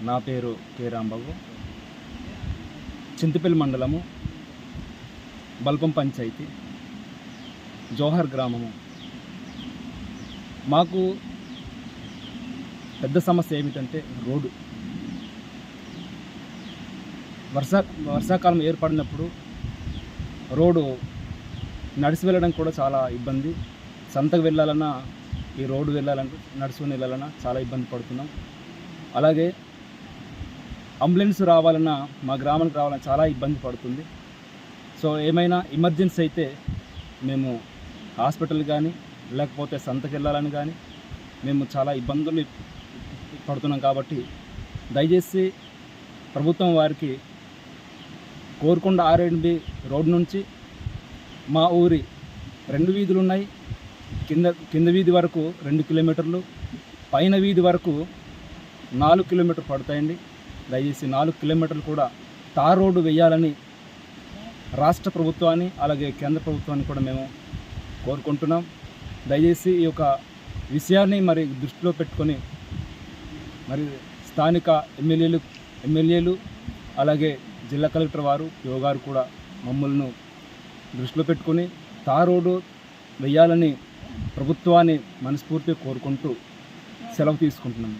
నా పేరు కె. రాంబాబు. చింతపల్లి మండలము బల్పం పంచాయతీ జోహర్ గ్రామము. మాకు పెద్ద సమస్య ఏమిటంటే రోడ్డు. వర్షా వర్షాకాలం ఏర్పడినప్పుడు రోడ్డు నడిచి వెళ్ళడం కూడా చాలా ఇబ్బంది. సంతకు వెళ్ళాలన్నా ఈ రోడ్డు వెళ్ళాలంటే నడుచుకుని వెళ్ళాలన్నా చాలా ఇబ్బంది పడుతున్నాం. అలాగే అంబులెన్స్ రావాలన్నా మా గ్రామానికి రావాలన్నా చాలా ఇబ్బంది పడుతుంది. సో ఏమైనా ఎమర్జెన్సీ అయితే మేము హాస్పిటల్ కానీ లేకపోతే సంతకి వెళ్ళాలని కానీ మేము చాలా ఇబ్బందులు పడుతున్నాం కాబట్టి దయచేసి ప్రభుత్వం వారికి కోరుకొండ ఆర్ఎండ్బి రోడ్ నుంచి మా ఊరి రెండు వీధులు ఉన్నాయి కింద కింద వీధి వరకు రెండు కిలోమీటర్లు పైన వీధి వరకు నాలుగు కిలోమీటర్ పడతాయండి. దయచేసి నాలుగు కిలోమీటర్లు కూడా తార్ రోడ్డు వేయాలని రాష్ట్ర ప్రభుత్వాన్ని అలాగే కేంద్ర ప్రభుత్వాన్ని కూడా మేము కోరుకుంటున్నాం. దయచేసి ఈ యొక్క విషయాన్ని మరి దృష్టిలో పెట్టుకొని మరి స్థానిక ఎమ్మెల్యేలు ఎమ్మెల్యేలు అలాగే జిల్లా కలెక్టర్ వారు యోగారు కూడా మమ్మల్ని దృష్టిలో పెట్టుకొని తార్ రోడ్డు వేయాలని ప్రభుత్వాన్ని మనస్ఫూర్తిగా కోరుకుంటూ సెలవు తీసుకుంటున్నాము